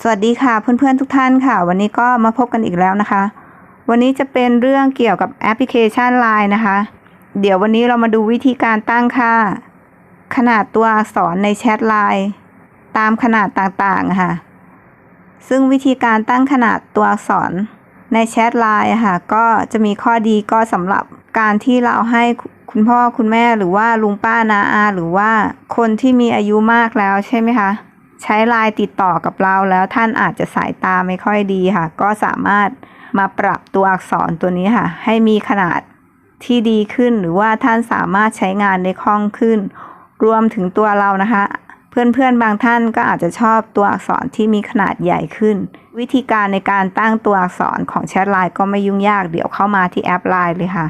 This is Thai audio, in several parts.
สวัสดีค่ะเพื่อนๆทุกท่านค่ะ วันนี้ก็มาพบกันอีกแล้วนะคะ วันนี้จะเป็นเรื่องเกี่ยวกับแอปพลิเคชัน Line นะคะ เดี๋ยววันนี้เรามาดูวิธีการตั้งค่า ขนาดตัวอักษรในแชท Line ตามขนาดต่างๆค่ะ ซึ่งวิธีการตั้งขนาดตัวอักษรในแชท Line ค่ะ ก็จะมีข้อดีก็สำหรับการที่เราให้คุณพ่อคุณแม่หรือว่าลุงป้านาอา หรือว่าคนที่มีอายุมากแล้วใช่ไหมคะ ใช้ไลน์ติดต่อกับเราแล้วท่านอาจจะสายตาไม่ค่อยดีค่ะ ก็สามารถมาปรับตัวอักษรตัวนี้ค่ะ ให้มีขนาดที่ดีขึ้นหรือว่าท่านสามารถใช้งานได้คล่องขึ้น รวมถึงตัวเรานะคะ เพื่อนๆบางท่านก็อาจจะชอบตัวอักษรที่มีขนาดใหญ่ขึ้น วิธีการในการตั้งตัวอักษรของแชทไลน์ก็ไม่ยุ่งยากเดี๋ยวเข้ามาที่แอปไลน์เลยค่ะ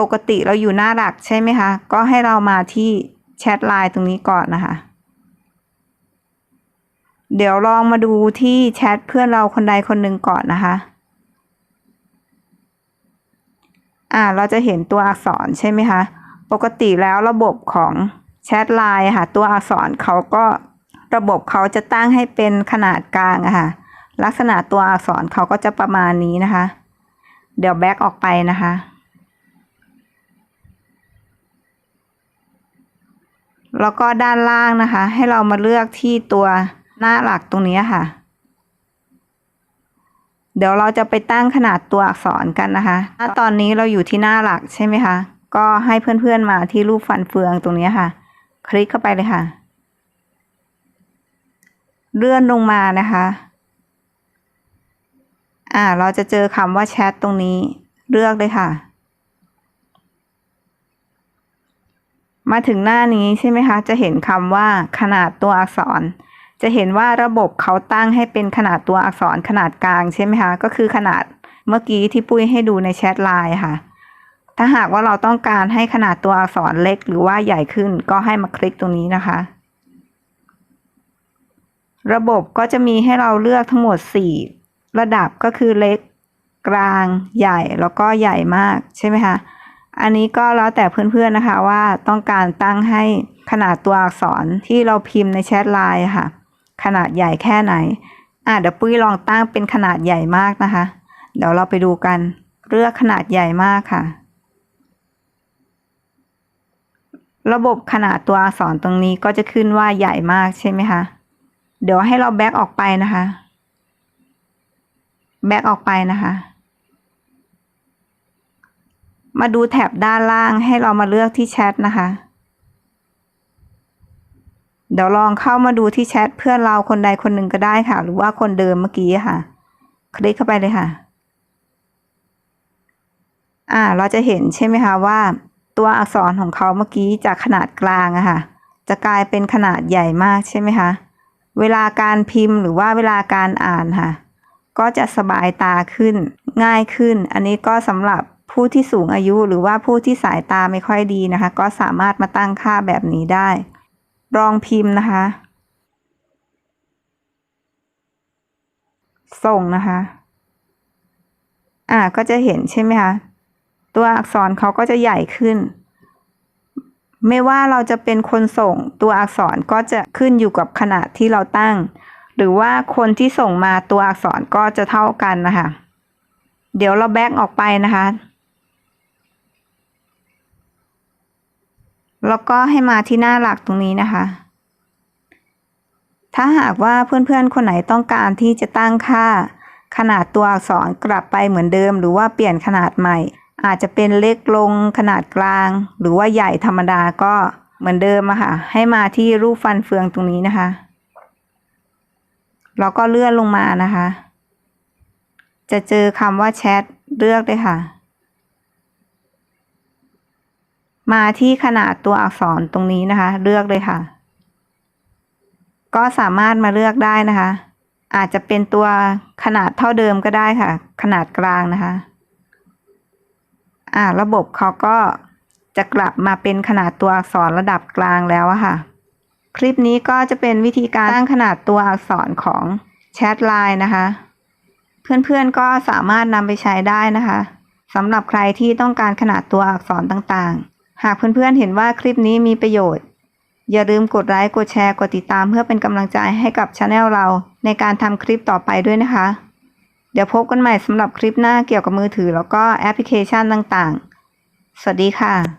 ปกติเราอยู่หน้าหลักใช่ไหมคะ ก็ให้เรามาที่แชทไลน์ตรงนี้ก่อนนะคะ เดี๋ยวลองมาดูที่แชทเพื่อนเราคนใดคนหนึ่งก่อนนะคะ อ่า เราจะเห็นตัวอักษรใช่ไหมคะ ปกติแล้วระบบของแชทไลน์ค่ะ ตัวอักษรเขาก็ระบบเขาจะตั้งให้เป็นขนาดกลางอะค่ะ ลักษณะตัวอักษรเขาก็จะประมาณนี้นะคะ เดี๋ยวแบ็กออกไปนะคะ แล้วก็ด้านล่างนะคะ ให้เรามาเลือกที่ตัวหน้าหลักตรงนี้ค่ะ เดี๋ยวเราจะไปตั้งขนาดตัวอักษรกันนะคะถ้าตอนนี้เราอยู่ที่หน้าหลักใช่ไหมคะ ก็ให้เพื่อนๆมาที่รูปฟันเฟืองตรงนี้ค่ะ คลิกเข้าไปเลยค่ะ เลื่อนลงมานะคะ อ่า เราจะเจอคำว่าแชทตรงนี้ เลือกเลยค่ะ มาถึงหน้านี้ใช่ไหมคะ จะเห็นคำว่าขนาดตัวอักษร จะเห็นว่าระบบเขาตั้งให้เป็นขนาดตัวอักษรขนาดกลางใช่ไหมคะ ก็คือขนาดเมื่อกี้ที่ปุ้ยให้ดูในแชทไลน์ค่ะ ถ้าหากว่าเราต้องการให้ขนาดตัวอักษรเล็กหรือว่าใหญ่ขึ้นก็ให้มาคลิกตรงนี้นะคะ ระบบก็จะมีให้เราเลือกทั้งหมด 4 ระดับก็คือเล็ก กลาง ใหญ่แล้วก็ใหญ่มากใช่ไหมคะ อันนี้ก็แล้วแต่เพื่อนๆนะคะว่าต้องการตั้งให้ขนาดตัวอักษรที่เราพิมพ์ในแชทไลน์ค่ะ ขนาดใหญ่แค่ไหน อะเดี๋ยวปุ้ยลองตั้งเป็นขนาดใหญ่มากนะคะ เดี๋ยวเราไปดูกันเลือกขนาดใหญ่มากค่ะ ระบบขนาดตัวอักษรตรงนี้ก็จะขึ้นว่าใหญ่มากใช่ไหมคะ เดี๋ยวให้เราแบ็กออกไปนะคะ แบ็กออกไปนะคะ มาดูแถบด้านล่างให้เรามาเลือกที่แชทนะคะ เดี๋ยวลองเข้ามาดูที่แชทเพื่อนเราคนใดคนหนึ่งก็ได้ค่ะ หรือว่าคนเดิมเมื่อกี้ค่ะ คลิกเข้าไปเลยค่ะ อ่า เราจะเห็นใช่ไหมคะว่า ตัวอักษรของเขาเมื่อกี้จากขนาดกลางอะค่ะ จะกลายเป็นขนาดใหญ่มากใช่ไหมคะ เวลาการพิมพ์หรือว่าเวลาการอ่านค่ะ ก็จะสบายตาขึ้น ง่ายขึ้น อันนี้ก็สำหรับ ผู้ที่สูงอายุหรือว่าผู้ที่สายตาไม่ค่อยดีนะคะ ก็สามารถมาตั้งค่าแบบนี้ได้ลองพิมพ์นะคะ ส่งนะคะ อ่าก็จะเห็นใช่ไหมคะตัวอักษรเขาก็จะใหญ่ขึ้น ไม่ว่าเราจะเป็นคนส่งตัวอักษรก็จะขึ้นอยู่กับขนาดที่เราตั้ง หรือว่าคนที่ส่งมาตัวอักษรก็จะเท่ากันนะคะเดี๋ยวเราแบ็กออกไปนะคะ แล้วก็ให้มาที่หน้าหลักตรงนี้นะคะ ถ้าหากว่าเพื่อนๆ คนไหนต้องการที่จะตั้งค่า ขนาดตัวอักษรกลับไปเหมือนเดิม หรือว่าเปลี่ยนขนาดใหม่ อาจจะเป็นเล็กลงขนาดกลาง หรือว่าใหญ่ธรรมดาก็เหมือนเดิมอะค่ะ ให้มาที่รูปฟันเฟืองตรงนี้นะคะ แล้วก็เลื่อนลงมานะคะ จะเจอคำว่าแชทเลือกเลยค่ะ มาที่ขนาดตัวอักษรตรงนี้นะคะ เลือกเลยค่ะ ก็สามารถมาเลือกได้นะคะ อาจจะเป็นตัวขนาดเท่าเดิมก็ได้ค่ะ ขนาดกลางนะคะ อ่า ระบบเขาก็จะกลับมาเป็นขนาดตัวอักษรระดับกลางแล้วอะค่ะ คลิปนี้ก็จะเป็นวิธีการตั้งขนาดตัวอักษรของแชทไลน์นะคะ เพื่อนๆก็สามารถนำไปใช้ได้นะคะสำหรับใครที่ต้องการขนาดตัวอักษรต่างๆ หากเพื่อนๆเห็นว่าคลิปนี้มีประโยชน์ อย่าลืมกดไลค์กดแชร์กดติดตามเพื่อเป็นกำลังใจให้กับช anel เราในการทำคลิปต่อไปด้วยนะคะ เดี๋ยวพบกันใหม่สำหรับคลิปหน้าเกี่ยวกับมือถือแล้วก็แอปพลิเคชันต่างๆ สวัสดีค่ะ